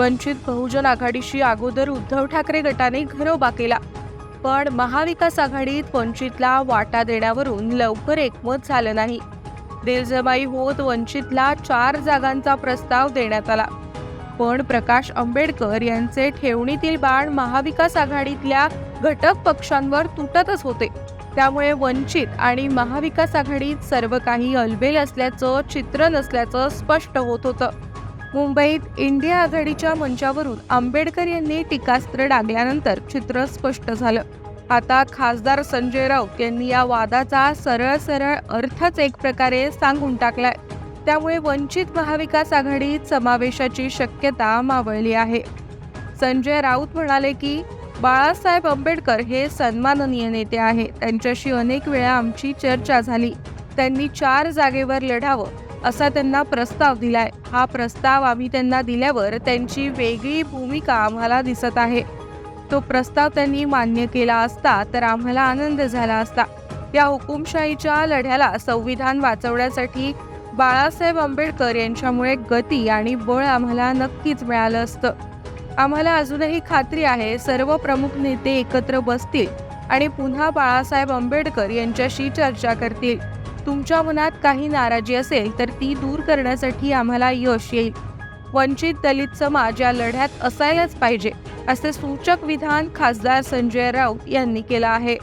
वंचित बहुजन आघाडीशी अगोदर उद्धव ठाकरे गटाने घरोबा केला. पण महाविकास आघाडीत वंचितला वाटा देण्यावरून लवकर एकमत झालं नाही. दिलजमाई होत वंचितला चार जागांचा प्रस्ताव देण्यात आला. पण प्रकाश आंबेडकर यांचे ठेवणीतील बाण महाविकास आघाडीतल्या घटक पक्षांवर तुटतच होते. त्यामुळे वंचित आणि महाविकास आघाडीत सर्व काही अलबेल असल्याचं चित्र नसल्याचं स्पष्ट होत होतं. मुंबईत इंडिया आघाडीच्या मंचावरून आंबेडकर यांनी टीकास्त्र डागल्यानंतर चित्र स्पष्ट झालं. आता खासदार संजय राऊत यांनी या वादाचा सरळ सरळ अर्थच एक प्रकारे सांगून टाकलाय. त्यामुळे वंचित महाविकास आघाडीत समावेशाची शक्यता मावळली आहे. संजय राऊत म्हणाले की बाळासाहेब आंबेडकर हे सन्माननीय नेते आहे त्यांच्याशी अनेक वेळा आमची चर्चा झाली. त्यांनी चार जागेवर लढावं असा त्यांना प्रस्ताव दिलाय. हा प्रस्ताव आम्ही त्यांना दिल्यावर त्यांची वेगळी भूमिका आम्हाला दिसत आहे. तो प्रस्ताव त्यांनी मान्य केला असता तर आम्हाला आनंद झाला असता. या हुकुमशाहीच्या लढ्याला संविधान वाचवण्यासाठी बाळासाहेब आंबेडकर यांच्यामुळे गती आणि बळ आम्हाला नक्कीच मिळालं असतं. आम्हाला अजूनही खात्री आहे सर्व प्रमुख नेते एकत्र बसतील आणि पुन्हा बाळासाहेब आंबेडकर यांच्याशी चर्चा करतील. तुमच्या मनात काही नाराजी असेल तर ती दूर करण्यासाठी आम्हाला यश येईल. वंचित दलित समाज या लढ्यात असायलाच पाहिजे असे सूचक विधान खासदार संजय राऊत यांनी केलं आहे.